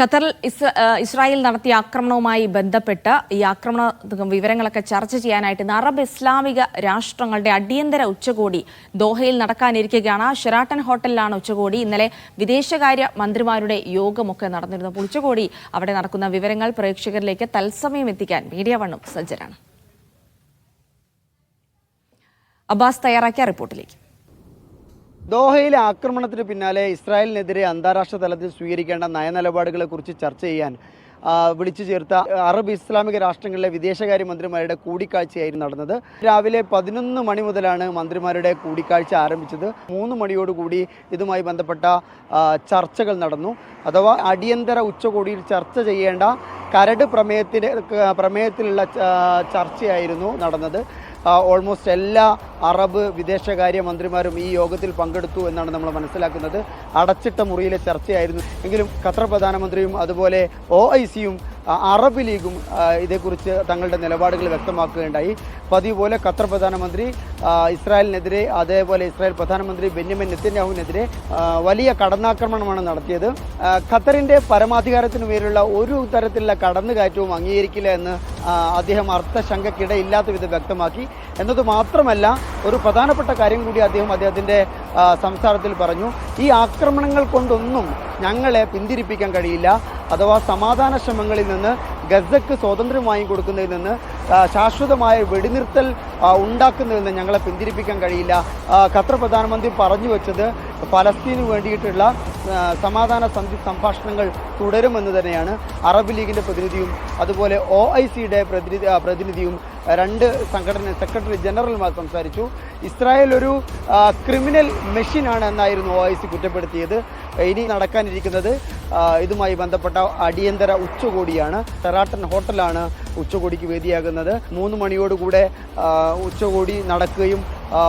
ഖത്തറിൽ ഇസ്ര- ഇസ്രായേൽ നടത്തിയ ആക്രമണവുമായി ബന്ധപ്പെട്ട് ഈ ആക്രമണ വിവരങ്ങളൊക്കെ ചർച്ച ചെയ്യാനായിട്ട് ഇന്ന് അറബ് ഇസ്ലാമിക രാഷ്ട്രങ്ങളുടെ അടിയന്തര ഉച്ചകോടി ദോഹയിൽ നടക്കാനിരിക്കുകയാണ്. ഷെറാട്ടൻ ഹോട്ടലിലാണ് ഉച്ചകോടി. ഇന്നലെ വിദേശകാര്യ മന്ത്രിമാരുടെ യോഗമൊക്കെ നടന്നിരുന്നു. അപ്പോൾ ഉച്ചകോടി അവിടെ നടക്കുന്ന വിവരങ്ങൾ പ്രേക്ഷകരിലേക്ക് തത്സമയം എത്തിക്കാൻ മീഡിയ വണ്ണും സജ്ജരാണ്. അബ്ബാസ് തയ്യാറാക്കിയ റിപ്പോർട്ടിലേക്ക്. ദോഹയിലെ ആക്രമണത്തിന് പിന്നാലെ ഇസ്രായേലിനെതിരെ അന്താരാഷ്ട്ര തലത്തിൽ സ്വീകരിക്കേണ്ട നയനിലപാടുകളെ കുറിച്ച് ചർച്ച ചെയ്യാൻ വിളിച്ചു ചേർത്ത അറബ് ഇസ്ലാമിക രാഷ്ട്രങ്ങളിലെ വിദേശകാര്യമന്ത്രിമാരുടെ കൂടിക്കാഴ്ചയായിരുന്നു നടന്നത്. രാവിലെ പതിനൊന്ന് മണി മുതലാണ് മന്ത്രിമാരുടെ കൂടിക്കാഴ്ച ആരംഭിച്ചത്. മൂന്ന് മണിയോടുകൂടി ഇതുമായി ബന്ധപ്പെട്ട ചർച്ചകൾ നടന്നു. അഥവാ അടിയന്തര ഉച്ചകോടിയിൽ ചർച്ച ചെയ്യേണ്ട കരട് പ്രമേയത്തിന് പ്രമേയത്തിലുള്ള ചർച്ചയായിരുന്നു നടന്നത്. ഓൾമോസ്റ്റ് എല്ലാ അറബ് വിദേശകാര്യ മന്ത്രിമാരും ഈ യോഗത്തിൽ പങ്കെടുത്തു എന്നാണ് നമ്മൾ മനസ്സിലാക്കുന്നത്. അടച്ചിട്ട മുറിയിലെ ചർച്ചയായിരുന്നു. എങ്കിലും ഖത്തർ പ്രധാനമന്ത്രിയും അതുപോലെ ഒ ഐ സിയും അറബ് ലീഗും ഇതേക്കുറിച്ച് തങ്ങളുടെ നിലപാടുകൾ വ്യക്തമാക്കുകയുണ്ടായി. പതിവ് പോലെ ഖത്തർ പ്രധാനമന്ത്രി ഇസ്രായേലിനെതിരെ അതേപോലെ ഇസ്രായേൽ പ്രധാനമന്ത്രി ബെന്യമിൻ നെത്തന്യാഹുവിനെതിരെ വലിയ കടന്നാക്രമണമാണ് നടത്തിയത്. ഖത്തറിന്റെ പരമാധികാരത്തിന് പേരുള്ള ഒരു തരത്തിലുള്ള കടന്നുകയറ്റവും അംഗീകരിക്കില്ല എന്ന് അദ്ദേഹം അർത്ഥശങ്കക്കിടയില്ലാത്ത വിധം വ്യക്തമാക്കി. എന്നത് മാത്രമല്ല ഒരു പ്രധാനപ്പെട്ട കാര്യം കൂടി അദ്ദേഹം അദ്ദേഹത്തിന്റെ സംസാരത്തിൽ പറഞ്ഞു. ഈ ആക്രമണങ്ങൾ കൊണ്ടൊന്നും ഞങ്ങളെ പിന്തിരിപ്പിക്കാൻ കഴിയില്ല. അഥവാ സമാധാന ശ്രമങ്ങളിൽ നിന്ന് ഗസക്ക് സ്വാതന്ത്ര്യം വാങ്ങിക്കൊടുക്കുന്നതിൽ നിന്ന് ശാശ്വതമായ വെടിനിർത്തൽ ഉണ്ടാക്കുന്നതിൽ നിന്ന് ഞങ്ങളെ പിന്തിരിപ്പിക്കാൻ കഴിയില്ല. ഖത്തർ പ്രധാനമന്ത്രി പറഞ്ഞു വെച്ചത് ഫലസ്തീന് വേണ്ടിയിട്ടുള്ള സമാധാന സന്ധി സംഭാഷണങ്ങൾ തുടരുമെന്ന് തന്നെയാണ് അറബ് ലീഗിന്റെ പ്രതിനിധിയും അതുപോലെ ഒ ഐ സിയുടെ പ്രതിനിധി പ്രതിനിധിയും രണ്ട് സംഘടന സെക്രട്ടറി ജനറലുമായി സംസാരിച്ചു. ഇസ്രായേൽ ഒരു ക്രിമിനൽ മെഷീനാണ് എന്നായിരുന്നു ഒ ഐ സി കുറ്റപ്പെടുത്തിയത്. ഇനി നടക്കാനിരിക്കുന്നത് ഇതുമായി ബന്ധപ്പെട്ട അടിയന്തര ഉച്ചകോടിയാണ്. ടെറാട്ടൻ ഹോട്ടലാണ് ഉച്ചകോടിക്ക് വേദിയാകുന്നത്. മൂന്ന് മണിയോടുകൂടെ ഉച്ചകോടി നടക്കുകയും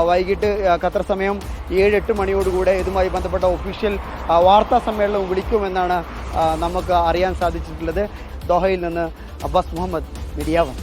വൈകിട്ട് ഖത്തർ സമയം ഏഴ് എട്ട് മണിയോടുകൂടെ ഇതുമായി ബന്ധപ്പെട്ട ഒഫീഷ്യൽ വാർത്താ സമ്മേളനം വിളിക്കുമെന്നാണ് നമുക്ക് അറിയാൻ സാധിച്ചിട്ടുള്ളത്. ദോഹയിൽ നിന്ന് അബ്ബാസ് മുഹമ്മദ് മീഡിയാവൻ